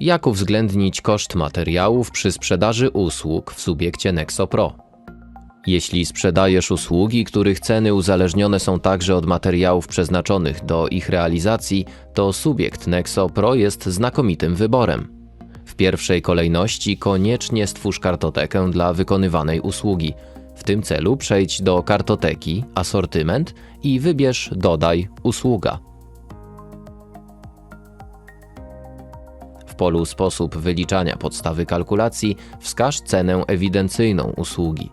Jak uwzględnić koszt materiałów przy sprzedaży usług w subiekcie Nexo Pro? Jeśli sprzedajesz usługi, których ceny uzależnione są także od materiałów przeznaczonych do ich realizacji, to subiekt Nexo Pro jest znakomitym wyborem. W pierwszej kolejności koniecznie stwórz kartotekę dla wykonywanej usługi. W tym celu przejdź do kartoteki, asortyment i wybierz Dodaj usługa. Polu sposób wyliczania podstawy kalkulacji wskaż cenę ewidencyjną usługi.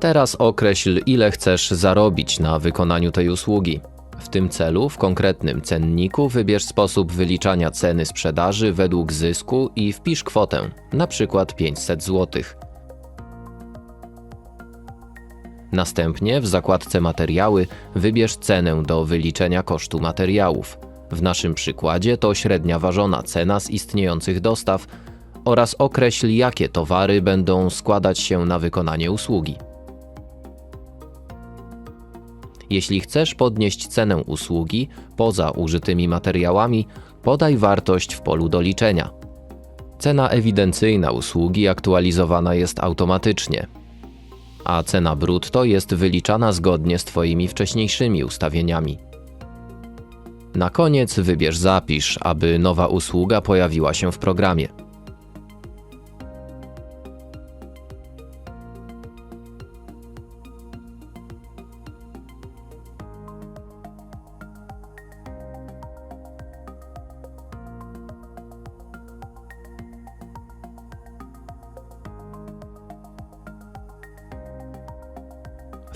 Teraz określ, ile chcesz zarobić na wykonaniu tej usługi. W tym celu w konkretnym cenniku wybierz sposób wyliczania ceny sprzedaży według zysku i wpisz kwotę, np. 500 zł. Następnie w zakładce Materiały wybierz cenę do wyliczenia kosztu materiałów. W naszym przykładzie to średnia ważona cena z istniejących dostaw oraz określ, jakie towary będą składać się na wykonanie usługi. Jeśli chcesz podnieść cenę usługi poza użytymi materiałami, podaj wartość w polu do liczenia. Cena ewidencyjna usługi aktualizowana jest automatycznie, a cena brutto jest wyliczana zgodnie z Twoimi wcześniejszymi ustawieniami. Na koniec wybierz Zapisz, aby nowa usługa pojawiła się w programie.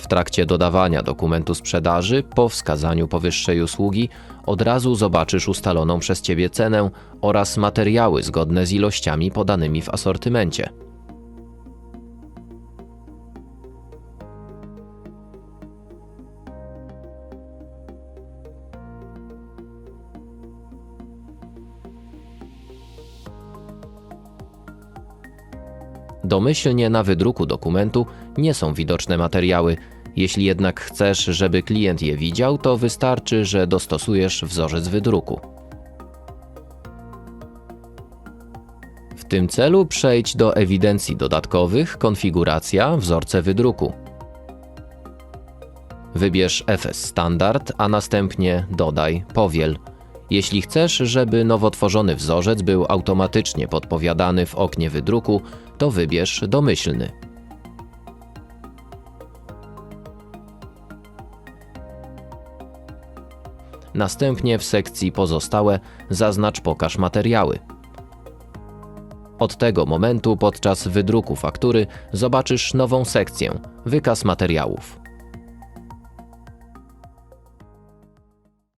W trakcie dodawania dokumentu sprzedaży po wskazaniu powyższej usługi od razu zobaczysz ustaloną przez Ciebie cenę oraz materiały zgodne z ilościami podanymi w asortymencie. Domyślnie na wydruku dokumentu nie są widoczne materiały. Jeśli jednak chcesz, żeby klient je widział, to wystarczy, że dostosujesz wzorzec wydruku. W tym celu przejdź do ewidencji dodatkowych, konfiguracja, wzorce wydruku. Wybierz FS Standard, a następnie dodaj powiel. Jeśli chcesz, żeby nowo tworzony wzorzec był automatycznie podpowiadany w oknie wydruku, to wybierz domyślny. Następnie w sekcji Pozostałe zaznacz Pokaż materiały. Od tego momentu podczas wydruku faktury zobaczysz nową sekcję Wykaz materiałów.